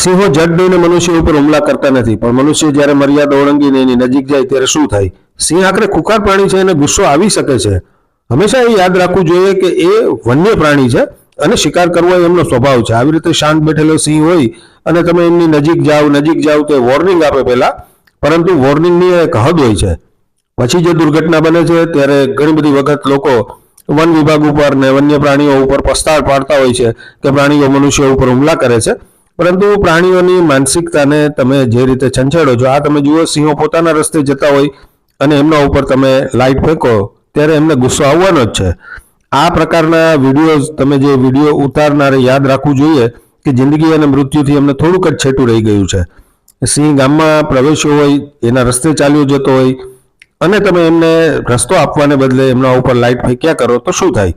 સિંહો જડ દઈને મનુષ્ય ઉપર હુમલા કરતા નથી, પણ મનુષ્ય જ્યારે મર્યાદા ઓળંગીને એની નજીક જાય ત્યારે શું થાય? સિંહ આખરે ખુખાર પ્રાણી છે અને ગુસ્સો આવી શકે છે. હંમેશા એ યાદ રાખવું જોઈએ કે એ વન્ય પ્રાણી છે અને શિકાર કરવો એમનો સ્વભાવ છે. આવી રીતે શાંત બેઠેલો સિંહ હોય અને તમે એમની નજીક જાઓ નજીક જાઓ તો વોર્નિંગ આપે પહેલા, પરંતુ વોર્નિંગની એક હદ હોય છે. પછી જે દુર્ઘટના બને છે ત્યારે ઘણી બધી વખત લોકો વન વિભાગ ઉપર ને વન્ય પ્રાણીઓ ઉપર પસ્તાળ પાડતા હોય છે કે પ્રાણીઓ મનુષ્ય ઉપર હુમલા કરે છે. પરંતુ પ્રાણીઓની માનસિકતાને તમે જે રીતે છંછેડો છો, આ તમે જુઓ, સિંહો પોતાના રસ્તે જતા હોય અને એમના ઉપર તમે લાઈટ ફેંકો, ત્યારે એમને ગુસ્સો આવવાનો જ છે. આ પ્રકારના વિડીયોઝ તમે જે વીડિયો ઉતારનારે, યાદ રાખવું જોઈએ કે જિંદગી અને મૃત્યુથી એમને થોડુંક જ છેટું રહી ગયું છે. સિંહ ગામમાં પ્રવેશ્યો હોય, એના રસ્તે ચાલ્યો જતો હોય, અને તમે એમને રસ્તો આપવાને બદલે એમના ઉપર લાઈટ ફેંક્યા કરો, તો શું થાય?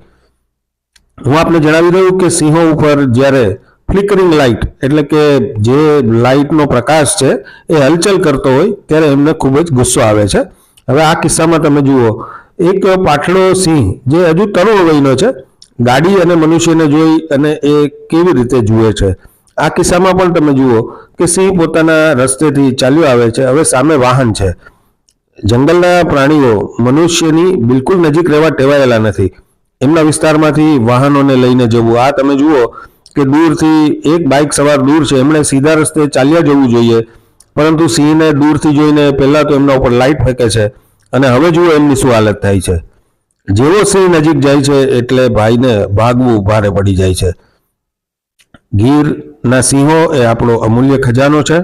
હું આપને જણાવી દઉં કે સિંહો ઉપર જ્યારે ફ્લિકરિંગ લાઇટ એટલે કે જે લાઇટનો પ્રકાશ છે, એ હલચલ કરતો હોય, ત્યારે એમને ખૂબ જ ગુસ્સો આવે છે. હવે આ કિસ્સામાં તમે જુઓ, એક પાટલો સિંહ જે હજુ તરુણ વયનો છે, ગાડી અને મનુષ્યને જોઈ અને એ કેવી રીતે જુએ છે. આ કિસ્સામાં પણ તમે જુઓ કે સિંહ પોતાના રસ્તેથી ચાલ્યો આવે છે, હવે સામે વાહન છે. જંગલના પ્રાણીઓ મનુષ્યની બિલકુલ નજીક રહેવા ટેવાયેલા નથી. એમના વિસ્તારમાંથી વાહનોને લઈને જવું. આ તમે જુઓ કે દૂરથી એક બાઇક સવાર દૂર છે. એમણે સીધા રસ્તે ચાલ્યા જવું જોઈએ. પરંતુ સિંહને દૂરથી જોઈને પહેલાં તો એમના ઉપર લાઇટ ફેંકે છે અને હવે જુઓ એમની શું હાલત થાય છે. જેવો સિંહ નજીક જાય છે એટલે ભાઈને ભાગવું ભારે પડી જાય છે. ગીરના સિંહો એ આપણો અમૂલ્ય ખજાનો છે.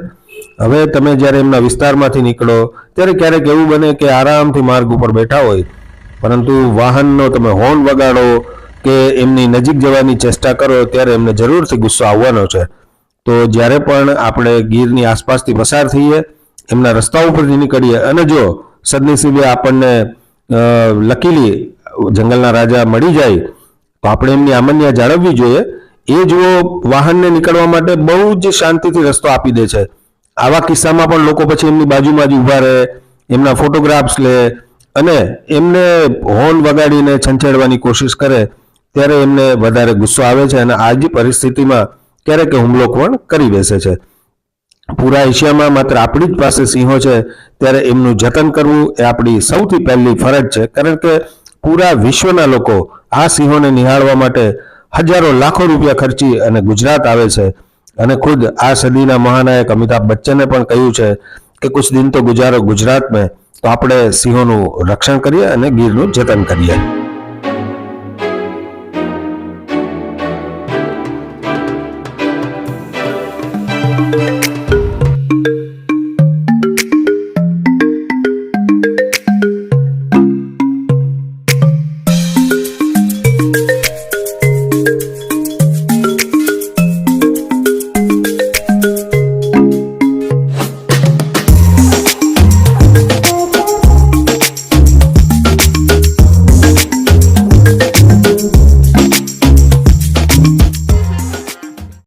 હવે તમે જ્યારે એમના વિસ્તારમાંથી નીકળો, ત્યારે ક્યારેક એવું બને કે આરામથી માર્ગ ઉપર બેઠા હોય. પરંતુ વાહનનો તમે હોર્ન વગાડો કે એમની નજીક જવાની ચેષ્ટા કરો ત્યારે એમને જરૂરથી ગુસ્સો આવવાનો છે. તો જ્યારે પણ આપણે ગીરની આસપાસથી પસાર થઈએ, એમના રસ્તા ઉપરથી નીકળીએ અને જો સદનસીબે આપણને લકીલી જંગલના રાજા મળી જાય, તો આપણે એમની આમન્યા જાળવવી જોઈએ. એ જો વાહનને નીકળવા માટે બહુ જ શાંતિથી રસ્તો આપી દે છે. આવા કિસ્સામાં પણ લોકો પછી એમની બાજુમાં જ ઊભા રહે, એમના ફોટોગ્રાફ્સ લે અને એમને હોર્ન વગાડીને છંછેડવાની કોશિશ કરે. ત્યારે એમને વધારે ગુસ્સો આવે છે અને આ પરિસ્થિતિમાં ક્યારેક હુમલો પણ કરી બેસે છે. પૂરા એશિયામાં માત્ર આપણી જ પાસે સિંહો છે, ત્યારે એમનું જતન કરવું એ આપણી સૌથી પહેલી ફરજ છે. કારણ કે પૂરા વિશ્વના લોકો આ સિંહોને નિહાળવા માટે હજારો લાખો રૂપિયા ખર્ચી અને ગુજરાત આવે છે. અને ખુદ આ સદીના મહાનાયક અમિતાભ બચ્ચને પણ કહ્યું છે કે કુછ દિન તો ગુજારો ગુજરાત તો આપણે સિંહોનું રક્ષણ કરીએ અને ગીરનું જતન કરીએ.